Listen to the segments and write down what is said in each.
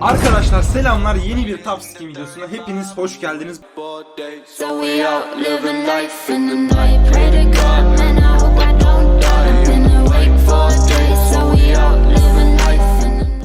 Arkadaşlar selamlar yeni bir Top Skin videosuna hepiniz hoş geldiniz.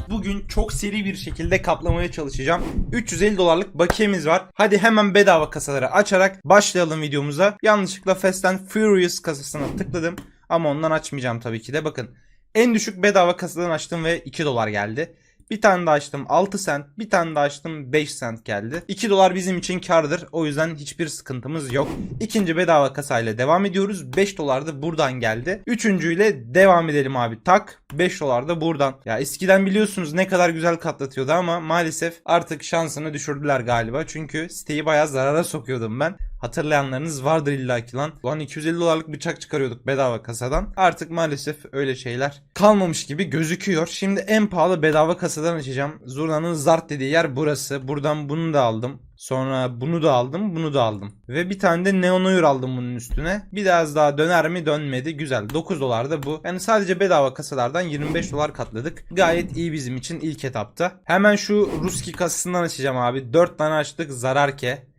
Bugün çok seri bir şekilde kaplamaya çalışacağım. 350 dolarlık bakiyemiz var. Hadi hemen bedava kasaları açarak başlayalım videomuza. Yanlışlıkla Fast and Furious kasasına tıkladım. Ama ondan açmayacağım tabii ki de. Bakın en düşük bedava kasadan açtım ve 2 dolar geldi. Bir tane daha açtım 6 cent, bir tane daha açtım 5 cent geldi. 2 dolar bizim için kardır. O yüzden hiçbir sıkıntımız yok. İkinci bedava kasayla devam ediyoruz. 5 dolar da buradan geldi. Üçüncüyle devam edelim abi. Tak 5 dolar da buradan. Ya eskiden biliyorsunuz ne kadar güzel katlatıyordu ama maalesef artık şansını düşürdüler galiba. Çünkü siteyi bayağı zarara sokuyordum ben. Hatırlayanlarınız vardır illaki lan. Ulan 250 dolarlık bıçak çıkarıyorduk bedava kasadan. Artık maalesef öyle şeyler kalmamış gibi gözüküyor. Şimdi en pahalı bedava kasadan açacağım. Zurna'nın zart dediği yer burası. Buradan bunu da aldım. Sonra bunu da aldım, bunu da aldım. Ve bir tane de Neon Oil aldım bunun üstüne. Biraz daha döner mi dönmedi. Güzel. 9 dolar da bu. Yani sadece bedava kasalardan 25 dolar katladık. Gayet iyi bizim için ilk etapta. Hemen şu Ruski kasasından açacağım abi. 4 tane açtık zarar ke.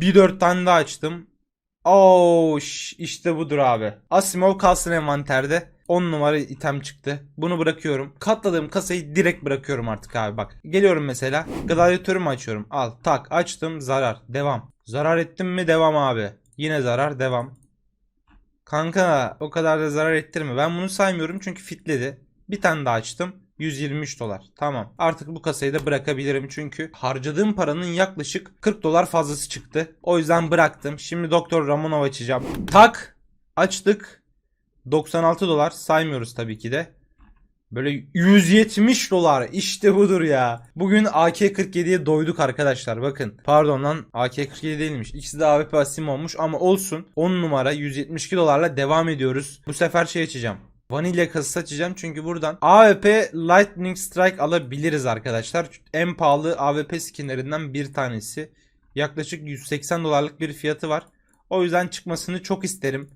Bir 4 tane daha açtım. Oo ş- işte budur abi. Asimov kalsın envanterde. 10 numara item çıktı. Bunu bırakıyorum. Katladığım kasayı direkt bırakıyorum artık abi bak. Geliyorum mesela. Gladyatörümü açıyorum. Al tak açtım zarar. Devam. Zarar ettim mi devam abi. Yine zarar devam. Kanka o kadar da zarar ettirme. Ben bunu saymıyorum çünkü fitledi. Bir tane daha açtım. 123 dolar. Tamam. Artık bu kasayı da bırakabilirim çünkü harcadığım paranın yaklaşık 40 dolar fazlası çıktı. O yüzden bıraktım. Şimdi Doktor Ramonov açacağım. Tak. Açtık. 96 dolar saymıyoruz tabii ki de. Böyle 170 dolar işte budur ya. Bugün AK-47'ye doyduk arkadaşlar bakın. Pardon lan AK-47 değilmiş. İkisi de AWP Asim olmuş ama olsun. 10 numara 172 dolarla devam ediyoruz. Bu sefer şey açacağım. Vanilya kasası açacağım çünkü buradan AWP Lightning Strike alabiliriz arkadaşlar. En pahalı AWP skinlerinden bir tanesi. Yaklaşık 180 dolarlık bir fiyatı var. O yüzden çıkmasını çok isterim.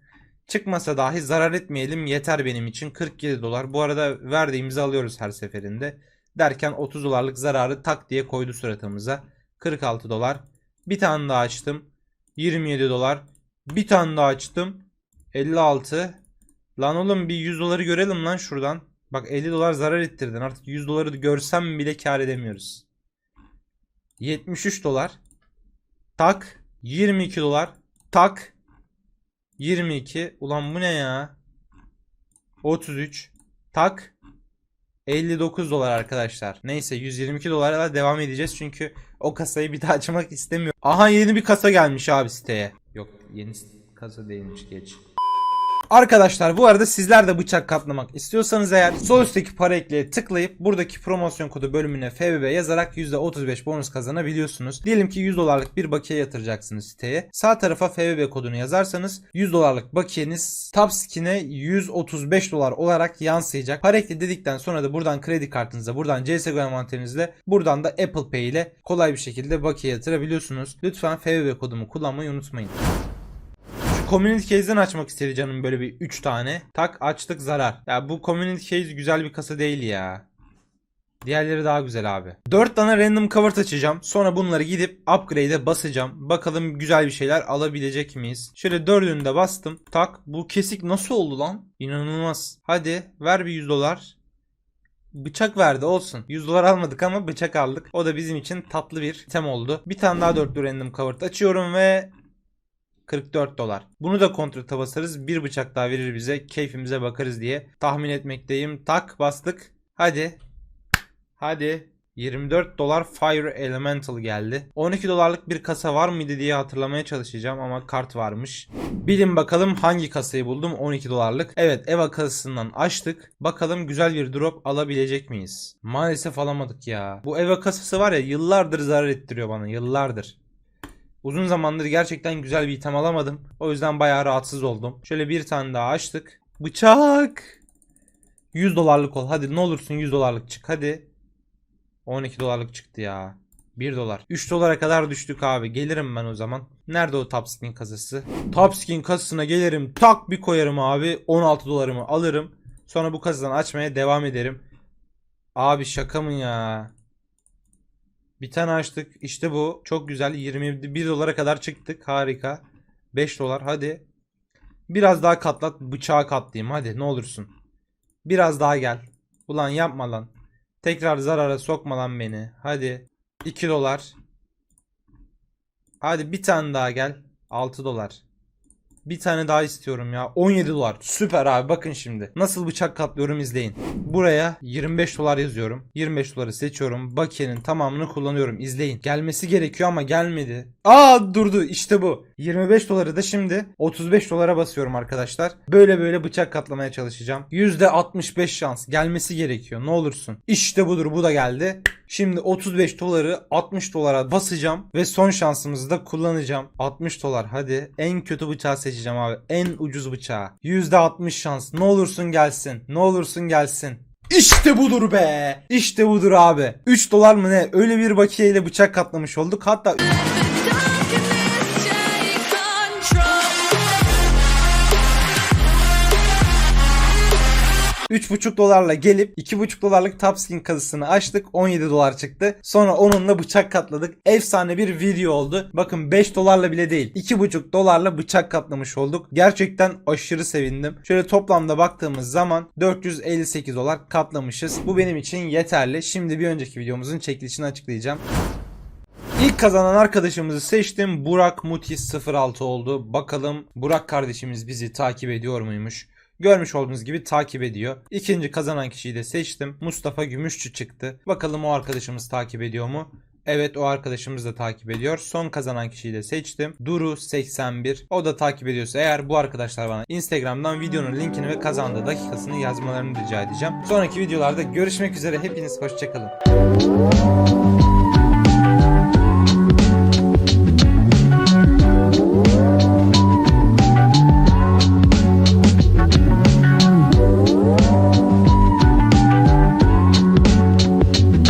Çıkmasa dahi zarar etmeyelim yeter benim için 47 dolar. Bu arada verdiğimizi alıyoruz her seferinde. Derken 30 dolarlık zararı tak diye koydu suratımıza. 46 dolar. Bir tane daha açtım. 27 dolar. Bir tane daha açtım. 56. Lan oğlum bir 100 doları görelim lan şuradan. Bak 50 dolar zarar ettirdin. Artık 100 doları görsem bile kar edemiyoruz. 73 dolar. Tak. 22 dolar. Tak. 22. Ulan bu ne ya? 33. Tak. 59 dolar arkadaşlar. Neyse 122 dolarla devam edeceğiz çünkü o kasayı bir daha açmak istemiyorum. Aha yeni bir kasa gelmiş abi siteye. Yok yeni kasa değilmiş geç. Arkadaşlar bu arada sizler de bıçak katlamak istiyorsanız eğer sol üstteki para ekleye tıklayıp buradaki promosyon kodu bölümüne FBB yazarak %35 bonus kazanabiliyorsunuz. Diyelim ki 100 dolarlık bir bakiye yatıracaksınız siteye. Sağ tarafa FBB kodunu yazarsanız 100 dolarlık bakiyeniz Top Skin'e 135 dolar olarak yansıyacak. Para ekle dedikten sonra da buradan kredi kartınıza, buradan CSGO envanterinizle, buradan da Apple Pay ile kolay bir şekilde bakiye yatırabiliyorsunuz. Lütfen FBB kodumu kullanmayı unutmayın. Community Case'den açmak istedi canım böyle bir 3 tane. Tak açtık zarar. Ya bu Community Case güzel bir kasa değil ya. Diğerleri daha güzel abi. 4 tane random cover açacağım. Sonra bunları gidip upgrade'e basacağım. Bakalım güzel bir şeyler alabilecek miyiz? Şöyle dördünü de bastım. Tak bu kesik nasıl oldu lan? İnanılmaz. Hadi ver bir 100 dolar. Bıçak verdi olsun. 100 dolar almadık ama bıçak aldık. O da bizim için tatlı bir item oldu. Bir tane daha dörtlü random cover açıyorum ve 44 dolar. Bunu da kontrata basarız. Bir bıçak daha verir bize. Keyfimize bakarız diye tahmin etmekteyim. Tak bastık. Hadi. Hadi. 24 dolar Fire Elemental geldi. 12 dolarlık bir kasa var mıydı diye hatırlamaya çalışacağım ama kart varmış. Bilin bakalım hangi kasayı buldum 12 dolarlık. Evet Eva kasasından açtık. Bakalım güzel bir drop alabilecek miyiz? Maalesef alamadık ya. Bu Eva kasası var ya yıllardır zarar ettiriyor bana yıllardır. Uzun zamandır gerçekten güzel bir item alamadım. O yüzden bayağı rahatsız oldum. Şöyle bir tane daha açtık. Bıçak. 100 dolarlık ol. Hadi ne olursun 100 dolarlık çık. Hadi. 12 dolarlık çıktı ya. 1 dolar. 3 dolara kadar düştük abi. Gelirim ben o zaman. Nerede o Top Skin kasası? Top Skin kasasına gelirim. Tak bir koyarım abi. 16 dolarımı alırım. Sonra bu kasadan açmaya devam ederim. Abi şaka mı ya? Bir tane açtık. İşte bu. Çok güzel. 21 dolara kadar çıktık. Harika. 5 dolar. Hadi. Biraz daha katlat. Bıçağı katlayayım. Hadi ne olursun. Biraz daha gel. Ulan yapma lan. Tekrar zarara sokma lan beni. Hadi. 2 dolar. Hadi bir tane daha gel. 6 dolar. Bir tane daha istiyorum ya. 17 dolar. Süper abi bakın şimdi. Nasıl bıçak katlıyorum izleyin. Buraya 25 dolar yazıyorum. 25 doları seçiyorum. Bakiyenin tamamını kullanıyorum. İzleyin. Gelmesi gerekiyor ama gelmedi. Aa durdu. İşte bu. 25 doları da şimdi 35 dolara basıyorum arkadaşlar. Böyle böyle bıçak katlamaya çalışacağım. %65 şans. Gelmesi gerekiyor. Ne olursun. İşte budur. Bu da geldi. Şimdi 35 doları 60 dolara basacağım ve son şansımızı da kullanacağım. 60 dolar hadi. En kötü bıçağı seçeceğim abi. En ucuz bıçağı. %60 şans. Ne olursun gelsin. Ne olursun gelsin. İşte budur be. İşte budur abi. 3 dolar mı ne? Öyle bir bakiyeyle bıçak katlamış olduk. Hatta Üç buçuk dolarla gelip iki buçuk dolarlık top skin kazısını açtık. 17 dolar çıktı. Sonra onunla bıçak katladık. Efsane bir video oldu. Bakın 5 dolarla bile değil. iki buçuk dolarla bıçak katlamış olduk. Gerçekten aşırı sevindim. Şöyle toplamda baktığımız zaman 458 dolar katlamışız. Bu benim için yeterli. Şimdi bir önceki videomuzun çekilişini açıklayacağım. İlk kazanan arkadaşımızı seçtim. Burak Mutis 06 oldu. Bakalım Burak kardeşimiz bizi takip ediyor muymuş? Görmüş olduğunuz gibi takip ediyor. İkinci kazanan kişiyi de seçtim. Mustafa Gümüşçü çıktı. Bakalım o arkadaşımız takip ediyor mu? Evet o arkadaşımız da takip ediyor. Son kazanan kişiyi de seçtim. Duru 81. O da takip ediyorsa eğer bu arkadaşlar bana Instagram'dan videonun linkini ve kazandığı dakikasını yazmalarını rica edeceğim. Sonraki videolarda görüşmek üzere. Hepiniz hoşçakalın.